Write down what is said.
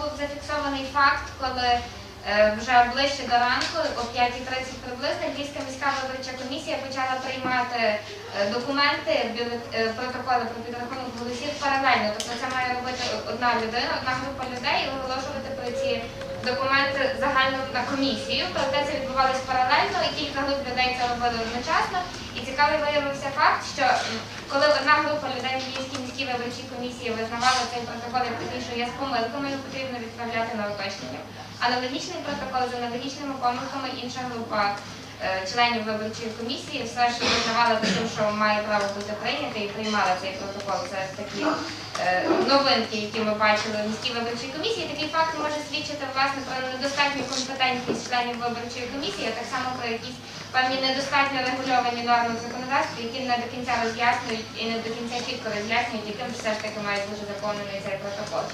був зафіксований факт, коли е, вже ближче до ранку, о 5.30 приблизно, Львівська міська виборча комісія почала приймати е, документи, е, протоколи про підрахунок голосів паралельно. Тобто це має робити одна людина, одна група людей і оголошувати про ці документи загально на комісію. Проте це відбувалось паралельно, і кілька груп людей це робили одночасно. І цікавий виявився факт, що коли одна група людей в Львівській виборчій комісії визнавала цей протокол як такий, що є з помилками, його потрібно відправляти на уточнення. Аналогічний протокол з аналогічними помилками інша група членів виборчої комісії все ж визнавала таким, що має право бути прийнятий і приймала цей протокол. Це такі е, новинки, які ми бачили в міській виборчій комісії. Такий факт може свідчити власне про недостатню компетентність членів виборчої комісії, а так само про якісь певні недостатньо регульовані норми в законодавстві, які не до кінця роз'яснюють і не до кінця чітко роз'яснюють, яким все ж таки має бути заповнений цей протокол.